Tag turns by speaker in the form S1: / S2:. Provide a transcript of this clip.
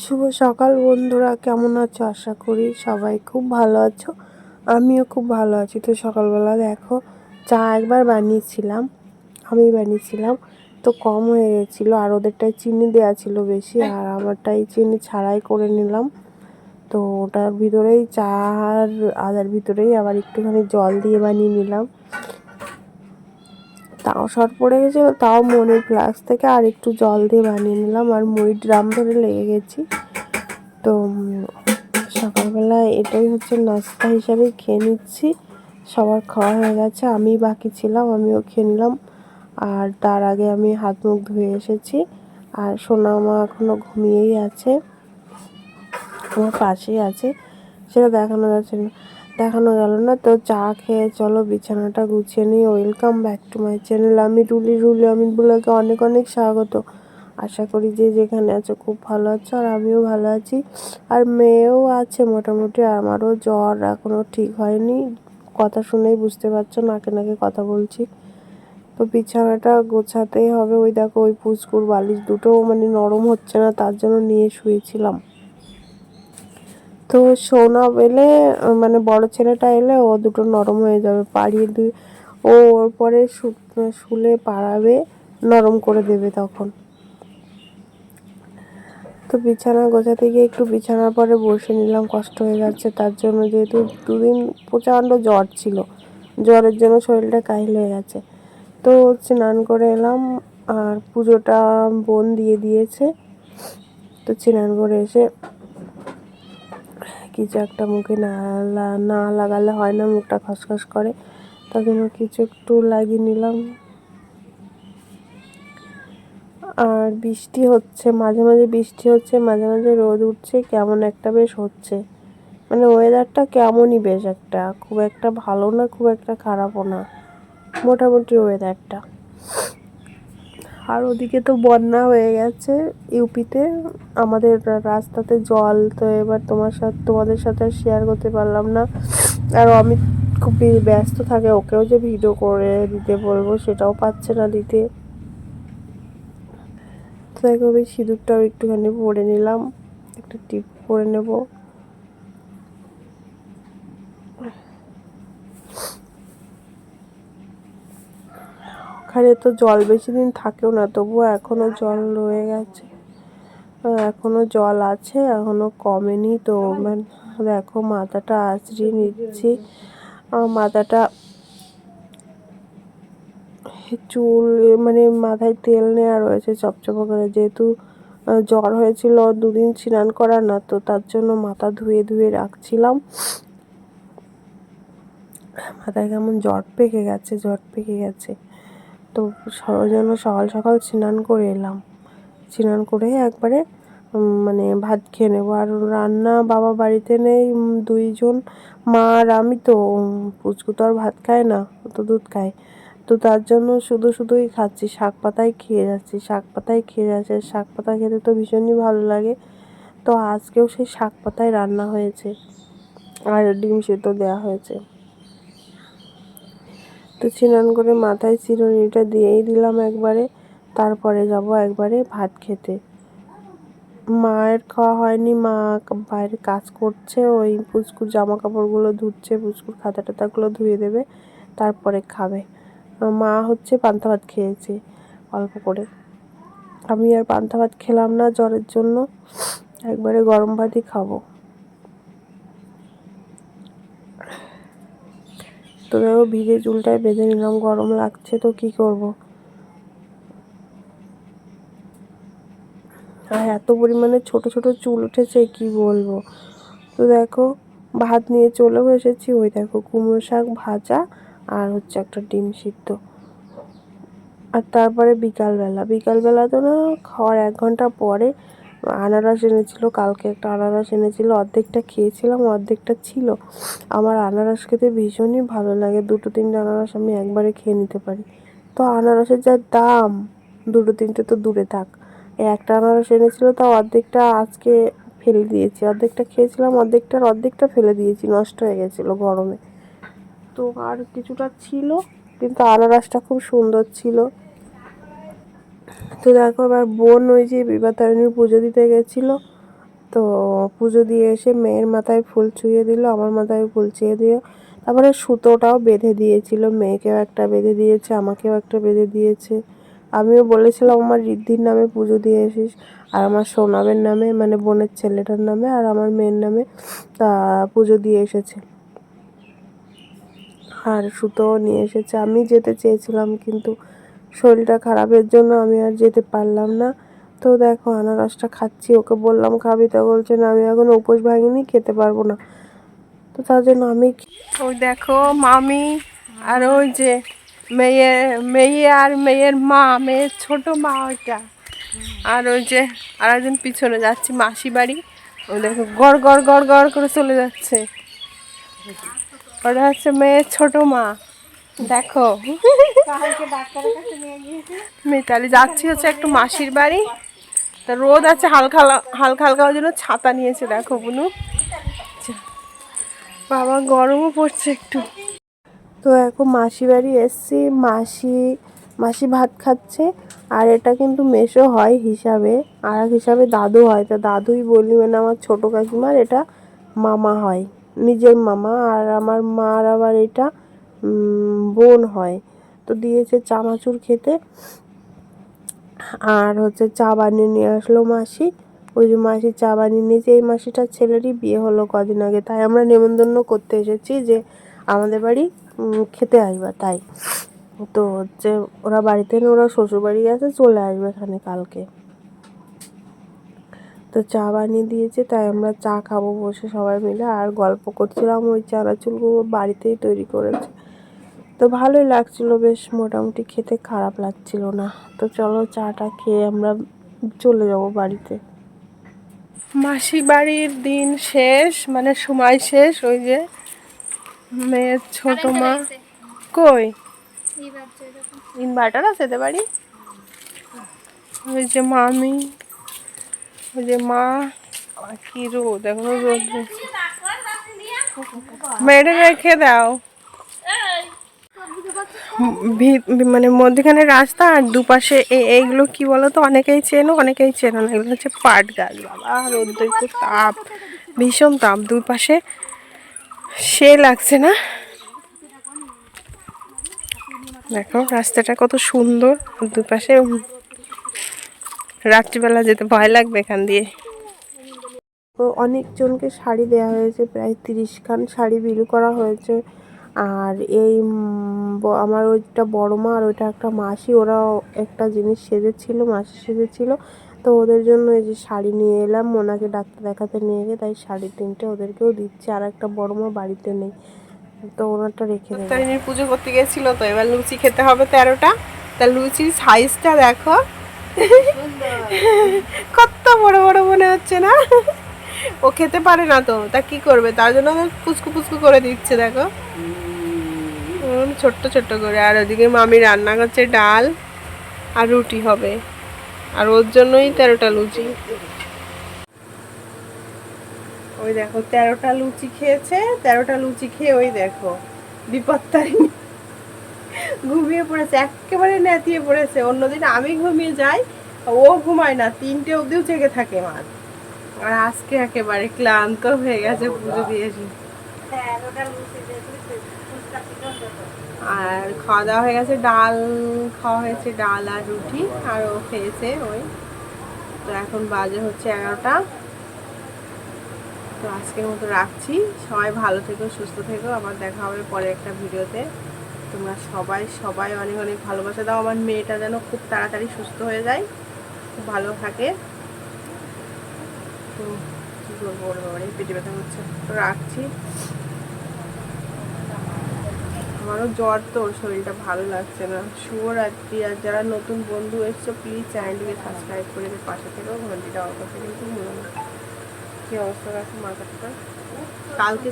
S1: শুভ সকাল বন্ধুরা, কেমন আছো? আশা করি সবাই খুব ভালো আছো। আমিও খুব ভালো আছি। তো সকালবেলা দেখো, চা একবার বানিয়েছিলাম, আমি বানিয়েছিলাম। তো কম হয়ে গেছিল, আর ওদেরটায় চিনি দেওয়া ছিল বেশি, আর আমারটাই চিনি ছাড়াই করে নিলাম। তো ওটার ভিতরেই চা আর আদার ভিতরেই আবার একটুখানি জল দিয়ে বানিয়ে নিলাম। তাও শর্ট পড়ে গেছে তাও মনির ফ্লাক্স থেকে আর একটু জল দিয়ে বানিয়ে নিলাম। আর মুড়ির ড্রাম ধরে লেগে গেছি। তো সকালবেলা এটাই হচ্ছে নাস্তা হিসাবে খেয়ে নিচ্ছি। সবার খাওয়া হয়ে গেছে, আমি বাকি ছিলাম, আমিও খেয়ে নিলাম। আর তার আগে আমি হাত মুখ ধুয়ে এসেছি। আর সোনা মা এখনও ঘুমিয়েই আছে, আমার পাশেই আছে। সেটা দেখানো যাচ্ছে না। দেখানো গেল না। তো চা খেয়ে চলো, বিছানাটা গুছিয়ে নিই। Welcome back to my channel আমি রুলি রুলি অমিতগুলোকে অনেক অনেক স্বাগত। আশা করি যে যেখানে আছো খুব ভালো আছো আর আমিও ভালো আছি। আর মেয়েও আছে মোটামুটি আমারও জ্বর এখনও ঠিক হয়নি। কথা শুনেই বুঝতে পারছ, নাকে নাকে কথা বলছি। তো বিছানাটা গোছাতেই হবে। ওই দেখো, ওই পুচকুর বালিশ দুটো মানে নরম হচ্ছে না, তার জন্য নিয়ে শুয়েছিলাম। তো সোনা এলে মানে বড় ছেলেটা এলে ও দুটো নরম হয়ে যাবে, পাড়িয়ে দুই ও ওর পরে শুলে পাড়াবে, নরম করে দেবে তখন। তো বিছানা গোছাতে গিয়ে একটু বিছানার পরে বসে নিলাম, কষ্ট হয়ে যাচ্ছে। তার জন্য যেহেতু দুদিন প্রচণ্ড জ্বর ছিল, জ্বরের জন্য শরীরটা কাহিল হয়ে গেছে। তো স্নান করে এলাম, আর পুজোটা বোন দিয়ে দিয়েছে। তো স্নান করে এসে কিছু একটা মুখে না না লাগালে হয় না, মুখটা খসখস করে। তার জন্য কিছু একটু লাগিয়ে নিলাম। আর বৃষ্টি হচ্ছে, মাঝে মাঝে বৃষ্টি হচ্ছে, মাঝে মাঝে রোদ উঠছে, কেমন একটা বেশ হচ্ছে। মানে ওয়েদারটা কেমনই বেশ একটা, খুব একটা ভালো না, খুব একটা খারাপও না। মোটামুটি ওয়েদারটা আর ওদিকে তো বন্যা হয়ে গেছে ইউপিতে। আমাদের রাস্তাতে জল, তো এবার তোমার সাথে, তোমাদের সাথে শেয়ার করতে পারলাম না। আর অমিত খুবই ব্যস্ত থাকে, ওকেও যে ভিডিও করে দিতে বলব, সেটাও পাচ্ছে না দিতে। তো আমি সিঁদুরটাও একটুখানি পরে নিলাম, একটা টিপ পরে নেব। ওখানে তো জল বেশি দিন থাকেও না, তবুও এখনও জল রয়ে গেছে। এখনও জল আছে এখনও কমেনি, তো মানে দেখো মাথাটা আঁচড়িয়ে নিচ্ছি। মাথাটা চুল মানে মাথায় তেল নেওয়া রয়েছে চপচপা করে। যেহেতু জ্বর হয়েছিল দুদিন স্নান করার না, তো তার জন্য মাথা ধুয়ে ধুয়ে রাখছিলাম। মাথায় কেমন জ্বর পেকে গেছে জ্বর পেকে গেছে। তো জন্য সকাল সকাল স্নান করে এলাম। স্নান করে একবারে মানে ভাত খেয়ে নেব। আর রান্না বাবা বাড়িতে নেই দুইজন। মা আর আমি তো পুচকু তো আর ভাত খায় না তো দুধ খায়। তো তার জন্য শুধু শুধুই খাচ্ছি, শাক পাতাই খেয়ে যাচ্ছি, শাক পাতাই খেয়ে যাচ্ছে। শাক পাতা খেতে তো ভীষণই ভালো লাগে। তো আজকেও সেই শাক পাতায় রান্না হয়েছে। আর ডিম সেদ্ধ দেওয়া হয়েছে। তো স্নান করে মাথায় চিরুনিটা দিয়েই দিলাম একবারে। তারপরে যাব একবারে ভাত খেতে। মায়ের খাওয়া হয়নি, মা বাইরে কাজ করছে, ওই পুচকুর জামা কাপড়গুলো ধুচ্ছে, পুচকুর খাতা টাতাগুলো ধুয়ে দেবে, তারপরে খাবে। মা হচ্ছে পান্তা ভাত খেয়েছে অল্প করে। আমি আর পান্তা ভাত খেলাম না জ্বরের জন্য, একবারে গরম ভাতই খাব। তো দেখো ভিজে চুলটায় বেঁধে নিলাম, গরম লাগছে তো কি করব? আর এত পরিমাণে ছোট ছোট চুল উঠেছে, কি বলব? তো দেখো, ভাত নিয়ে চলেও এসেছি। ওই দেখো, কুমড়ো শাক ভাজা আর হচ্ছে একটা ডিম সিদ্ধ। আর তারপরে বিকালবেলা বিকালবেলা তো না, খাওয়ার এক ঘণ্টা পরে আনারস এনেছিল, কালকে একটা আনারস এনেছিল, অর্ধেকটা খেয়েছিলাম, অর্ধেকটা ছিল। আমার আনারস খেতে ভীষণই ভালো লাগে, দুটো তিনটে আনারস আমি একবারে খেয়ে নিতে পারি। তো আনারসের যা দাম, দুটো তিনটে তো দূরে থাক। একটা আনারস এনেছিল, তা অর্ধেকটা আজকে ফেলে দিয়েছি। অর্ধেকটা খেয়েছিলাম, অর্ধেকটার অর্ধেকটা ফেলে দিয়েছি, নষ্ট হয়ে গেছিল গরমে। তো আর কিছুটা ছিল, কিন্তু আনারসটা খুব সুন্দর ছিল। তো দেখো, এবার বোন ওই যে বিবাতারিণীর পুজো দিতে গেছিল। তো পুজো দিয়ে এসে মেয়ের মাথায় ফুল ছুঁয়ে দিল, আমার মাথায় ফুল ছুঁয়ে দিল তারপরে সুতোটাও বেঁধে দিয়েছিল। মেয়েকেও একটা বেঁধে দিয়েছে, আমাকেও একটা বেঁধে দিয়েছে। আমিও বলেছিলাম, আমার ঋদ্ধির নামে পুজো দিয়ে এসিস আর আমার সোনাবের নামে মানে বোনের ছেলেটার নামে আর আমার মেয়ের নামে, তা পুজো দিয়ে এসেছে। আর সুতোও নিয়ে এসেছে। আমি যেতে চেয়েছিলাম কিন্তু শরীরটা খারাপের জন্য আমি আর যেতে পারলাম না। তো দেখো, আনারসটা খাচ্ছি, ওকে বললাম, খাবি? তা বলছে, না, আমি এখন উপোস ভাঙিনি, খেতে পারব না। তো তার জন্য আমি ওই দেখো, মামি আর ওই যে মেয়ে মেয়ে আর মেয়ের মা, মেয়ের ছোট মা ওইটা। আর ওই যে আর একজন পিছনে যাচ্ছি, মাসি বাড়ি। ওই দেখো, গড় গড় গড় গড় করে চলে যাচ্ছে। ওটা হচ্ছে মেয়ের ছোট মা। দেখো। মিতালি যাচ্ছি হচ্ছে একটু মাসির বাড়ি। তা রোদ আছে হালকা হালকা হালকা ওই জন্য ছাতা নিয়েছে দেখো বুনু। বাবা গরমও পড়ছে একটু। তো এখন মাসি বাড়ি এসছি মাসি মাসি ভাত খাচ্ছে আর এটা কিন্তু মেশো হয় হিসাবে আর এক হিসাবে দাদু হয়। তা দাদুই বলি মানে আমার ছোটো কাকিমার এটা মামা হয় নিজের মামা। আর আমার মার আবার এটা বোন হয়। তো দিয়েছে চানাচুর খেতে। আর হচ্ছে চা বানিয়ে নিয়ে আসলো মাসি। ওই যে মাসি চা বানিয়ে নিয়েছে। এই মাসিটার ছেলেরই বিয়ে হলো কদিন আগে। তাই আমরা নেমন্তন্ন করতে এসেছি যে আমাদের বাড়ি খেতে আসবে। তাই তো হচ্ছে ওরা বাড়িতে ওরা শ্বশুর বাড়ি আছে চলে আসবে এখানে কালকে। তো চা বানিয়ে দিয়েছে। তাই আমরা চা খাব বসে সবাই মিলে। আর গল্প করছিলাম ওই চানাচুরগুলো বাড়িতেই তৈরি করেছে। তো ভালোই লাগছিল বেশ মোটামুটি খেতে খারাপ লাগছিল না। তো চলো চাটা খেয়ে আমরা চলে যাব বাড়িতে। মাসি বাড়ির দিন শেষ মানে সময় শেষ ওই যে মেয়ের ছোট মা। কই? ইনভার্টার আছে। এতে বাড়ি? ওই যে মামি ওই যে মা কি রোদ এখনও রোদ মেয়েটা রেখে দাও। মানে মধ্যখানে রাস্তা আর দুপাশে এইগুলো কি বলতো? অনেকেই চেনো অনেকেই চেনো না। এগুলো হচ্ছে পাট গাছ। বাবা রোদ্রের একটু তাপ, ভীষণ তাপ। দুপাশে সে লাগছে না। দেখো, রাস্তাটা কত সুন্দর। দুপাশে রাত্রিবেলা যেতে ভয় লাগবে এখান দিয়ে। তো অনেকজনকে শাড়ি দেওয়া হয়েছে, প্রায় তিরিশ খান শাড়ি বিলি করা হয়েছে। আর এই আমার ওইটা বড় মা আর ওইটা একটা মাসি, ওরাও একটা জিনিস সেজেছিল, মাসি সেজেছিল। তো ওদের জন্য এই যে শাড়ি নিয়ে এলাম, ওনাকে ডাক্তার দেখাতে নিয়ে গিয়ে তাই শাড়ি তিনটে ওদেরকেও দিচ্ছে, আর একটা বড় মা বাড়িতে নেই। তো ওনারটা রেখে তারিনীর পুজো করতে গেছিল, তো এবার লুচি খেতে হবে তেরোটা। তা লুচির সাইজটা দেখো। কত বড় বড় মনে হচ্ছে না? ও খেতে পারে না তো, তা কি করবে? তার জন্য পুচকু পুচকু করে দিচ্ছে, দেখো। ছোট্ট ছোট্ট করে। আর ওদিকে মামি রান্না করছে ডাল আর রুটি হবে। আর ওর জন্যই তেরোটা লুচি। ওই দেখো, তেরোটা লুচি খেয়েছে। তেরোটা লুচি খেয়ে ওই দেখো, বিপত্তারিণী ঘুমিয়ে পড়েছে, একেবারে নেতিয়ে পড়েছে। অন্যদিন আমি ঘুমিয়ে যাই, ও ঘুমায় না, তিনটে অবধিও জেগে থাকে মাছ আর আজকে একেবারে ক্লান্ত হয়ে গেছে পুজো দিয়েছি আর খাওয়া দাওয়া হয়ে গেছে, ডাল খাওয়া হয়েছে, ডাল আর রুটি, আর ও খেয়েছে ওই। তো এখন বাজে হচ্ছে এগারোটা। তো আজকের মতো রাখছি। সবাই ভালো থেকো, সুস্থ থেকো। আবার দেখা হবে পরে একটা ভিডিওতে। তোমরা সবাই সবাই অনেক অনেক ভালোবাসা দাও। আমার মেয়েটা যেন খুব তাড়াতাড়ি সুস্থ হয়ে যায়, খুব ভালো থাকে। তো কী করব ওর পেটে ব্যথা হচ্ছে তো রাখছি। আমারও জ্বর তো, শরীরটা ভালো লাগছে না। শুভরাত্রি, আর যারা নতুন বন্ধু এসছো প্লিজ চ্যানেলটিকে সাবস্ক্রাইব করে দিয়ে পাশে থেকেও ঘন্টিটা অবস্থা কিন্তু মনে কী অবস্থা আছে মাথাটা? কালকে